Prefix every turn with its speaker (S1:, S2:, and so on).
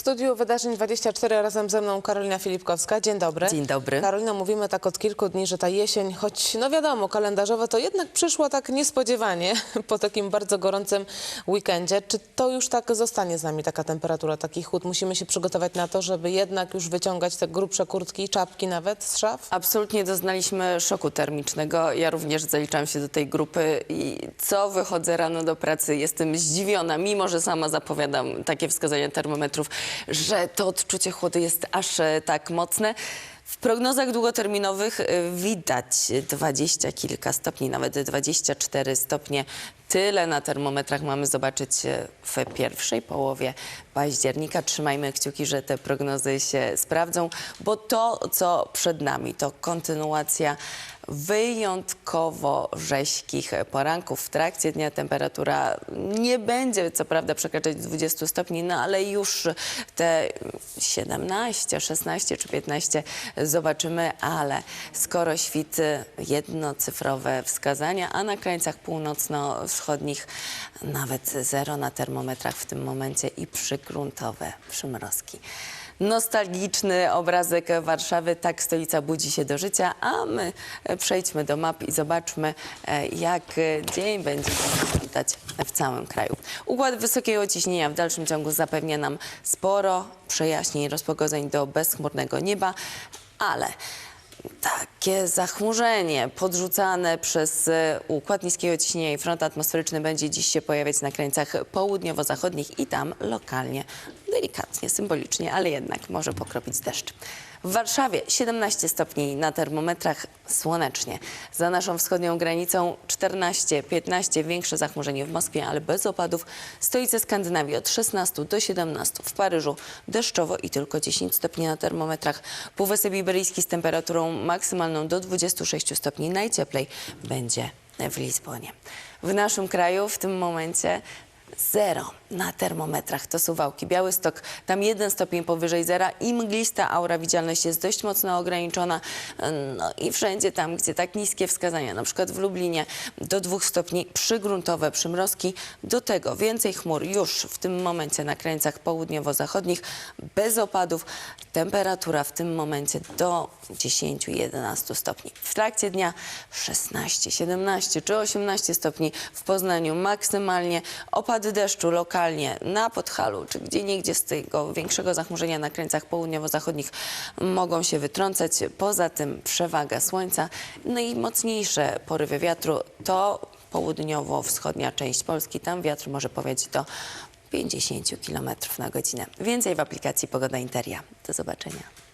S1: studiu Wydarzeń 24 razem ze mną Karolina Filipkowska. Dzień dobry.
S2: Dzień dobry.
S1: Karolina, mówimy tak od kilku dni, że ta jesień, choć no wiadomo, kalendarzowo, to jednak przyszła tak niespodziewanie po takim bardzo gorącym weekendzie. Czy to już tak zostanie z nami, taka temperatura, taki chłód? Musimy się przygotować na to, żeby jednak już wyciągać te grubsze kurtki, czapki nawet z szaf?
S2: Absolutnie doznaliśmy szoku termicznego. Ja również zaliczam się do tej grupy i co wychodzę rano do pracy, jestem zdziwiona, mimo że sama zapowiadam takie wskazania termometrów, że to odczucie chłodu jest aż e, tak mocne. W prognozach długoterminowych e, widać dwadzieścia kilka stopni, nawet 24 stopnie. Tyle na termometrach mamy zobaczyć w pierwszej połowie października. Trzymajmy kciuki, że te prognozy się sprawdzą, bo to, co przed nami, to kontynuacja wyjątkowo rzeźkich poranków. W trakcie dnia temperatura nie będzie co prawda przekraczać 20 stopni, no ale już te 17, 16 czy 15 zobaczymy, ale skoro świty jednocyfrowe wskazania, a na krańcach północno-wschodnich nawet zero na termometrach w tym momencie i przygruntowe przymrozki. Nostalgiczny obrazek Warszawy, tak stolica budzi się do życia, a my przejdźmy do map i zobaczmy, e, jak dzień będzie wyglądać w całym kraju. Układ wysokiego ciśnienia w dalszym ciągu zapewnia nam sporo przejaśnień, rozpogodzeń do bezchmurnego nieba, ale takie zachmurzenie podrzucane przez e, układ niskiego ciśnienia i front atmosferyczny będzie dziś się pojawiać na krańcach południowo-zachodnich i tam lokalnie, delikatnie, symbolicznie, ale jednak może pokropić deszcz. W Warszawie 17 stopni na termometrach słonecznie. Za naszą wschodnią granicą 14-15 większe zachmurzenie w Moskwie, ale bez opadów. Stolice Skandynawii od 16 do 17. W Paryżu deszczowo i tylko 10 stopni na termometrach. Półwysep Iberyjski z temperaturą maksymalną do 26 stopni. Najcieplej będzie w Lizbonie. W naszym kraju w tym momencie Zero na termometrach to Suwałki. Białystok, tam jeden stopień powyżej zera i mglista aura, widzialność jest dość mocno ograniczona. No i wszędzie tam, gdzie tak niskie wskazania, na przykład w Lublinie do dwóch stopni przygruntowe przymrozki. Do tego więcej chmur już w tym momencie na krańcach południowo-zachodnich, bez opadów. Temperatura w tym momencie do 10-11 stopni. W trakcie dnia 16, 17 czy 18 stopni w Poznaniu maksymalnie. Opady deszczu lokalnie na Podhalu czy gdzie niegdzie z tego większego zachmurzenia na krańcach południowo-zachodnich mogą się wytrącać. Poza tym przewaga słońca, no i mocniejsze porywy wiatru to południowo-wschodnia część Polski. Tam wiatr może powiać do 50 km na godzinę. Więcej w aplikacji Pogoda Interia. Do zobaczenia.